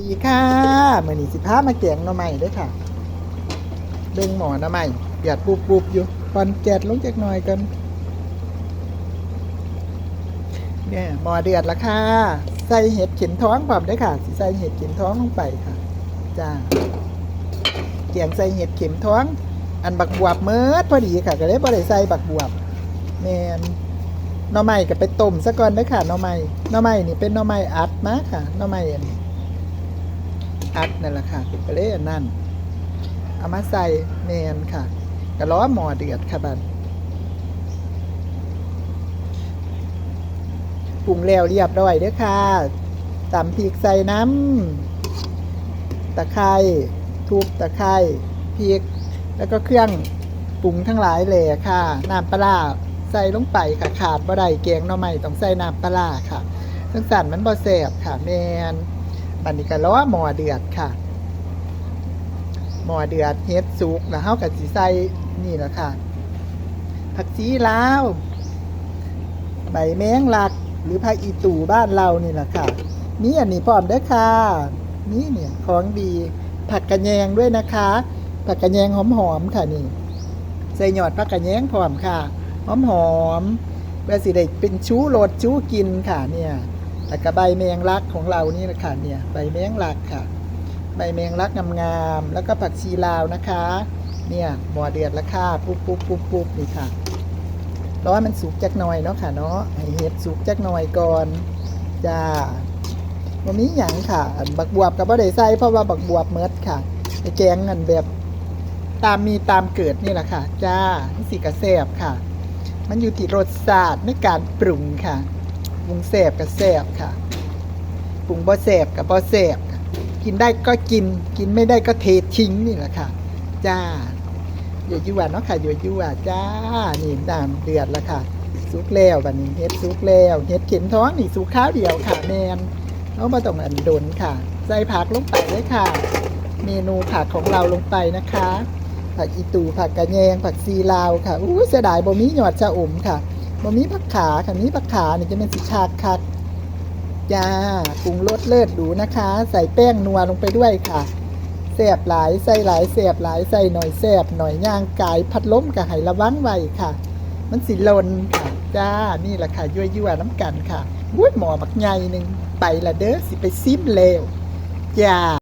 ดีค่ะมื่อนี้สิพามาแกงหน่อไม้เด้วยค่ะเบ่งหมอหน่อไม้หยาดปุบปุบอยู่ควันแกดลงจากหน่อยกันเนี่ยหมอเดือดละค่ะ ใส่เห็ดเข็มท้องพร้อมด้วยค่ะสิใส่เห็ดเข็มท้องลงไปค่ะจ้าแกงใส่เห็ดเข็มท้อง อันบักบวบเมิดพอดีค่ะ ก็เลยบ่ได้ใส่บักบวบแมนหน่อไม้ก็ไปต้มซะก่อนเด้ค่ะหน่อไม้หน่อไม้นี่เป็นหน่อไม้อัดมาค่ะหน่อไม้อัน อัดนั่นแหละค่ะก็เลยนนั่น เอามาใส่แมนค่ะกระล้อหมอเดือดค่ะบัดปรุงแล้วเรียบร้อยเด้อค่ะตำพริกใส่น้ำตะไคร้ทุบตะไคร้พริก แล้วก็เครื่องปรุงทั้งหลายเลยค่ะ น้ำปลาใส่ลงไปค่ะ ขาดบ่ได้แกงหน่อไม้ต้องใส่น้ำปลาค่ะทั้งสั่นมันบ่แสบค่ะแมน บันนี้ก็ล้อหมอเดือดค่ะ หมอเดือดเฮ็ดสุกแล้วเฮาก็สิใส่นี่แหละค่ะ ผักชีลาว ใบแมงลัก หรือผักอีตู่บ้านเรานี่แหละค่ะ นี่อันนี้พร้อมเด้ค่ะ นี่เนี่ยของดี ผักกระแยงด้วยนะคะ ผักกระแยงหอมๆค่ะนี่ ใส่หยอดผักกระแยงพร้อมค่ะ หอมๆเพื่อสิได้เป็นชูโรสชูกินค่ะเนี่ย แล้วก็ใบแมงลักของเรานี่นะค่ะเนี่ยใบแมงลักค่ะ ใบแมงลักงามๆแล้วก็ผักชีลาวนะคะ เนี่ยหมอเดือดละค่ะปุ๊บปุ๊บปุ๊บปุ๊บนี่ค่ะรอให้มันสุกจักหน่อยเนาะค่ะเนาะให้เห็ดสุกจักหน่อยก่อนจ้าวันนี้หยังค่ะ บักบวบกับบ่ได้ใส่เพราะว่าบักบวบเมิดค่ะไอแกงกันแบบตามมีตามเกิดนี่แหละค่ะ จ้าสีกระแซบค่ะ มันอยู่ที่รสชาติในการปรุงค่ะ รุงแสบกับแสบค่ะปรุงบ่แสบกับบ่แสบค่ะกินได้ก็กิน กินไม่ได้ก็เททิ้งนี่แหละค่ะ จ้าอยู่ยั่วเนาะค่ะอยู่ยั่วจ้า นี่น้ำเดือดแล้วค่ะสุกแล้วบัดนี้เฮ็ดสุกแล้วเฮ็ดเข็มท้องนี่สุกข้าวเดียวค่ะแมนเอามาต้องอันดนค่ะ ใส่ผักลงไปเลยค่ะ เมนูผักของเราลงไปนะคะ ผักอีตูผักกระแยงผักซีลาวค่ะอู้เสียดายบ่มีหยอดชะอมค่ะ บะหมี่ผักขาค่ะนี้ผักขาเนี่ยจะเป็นสีชาดคัดจ้าปรุงรสเลิศดูนะคะ ใส่แป้งนัวลงไปด้วยค่ะแสบหลายใส่หลายแสบหลายใส่หน่อยแสบหน่อยย่างกายพัดล้มกับไหระวังไว้ค่ะ มันสิลนค่ะจ้านี่แหละค่ะยั่วยั่วน้ำกันค่ะวุ้ยหมอบักใหญ่หนึ่งไปละเด้อสิไปซิมเลวจ้า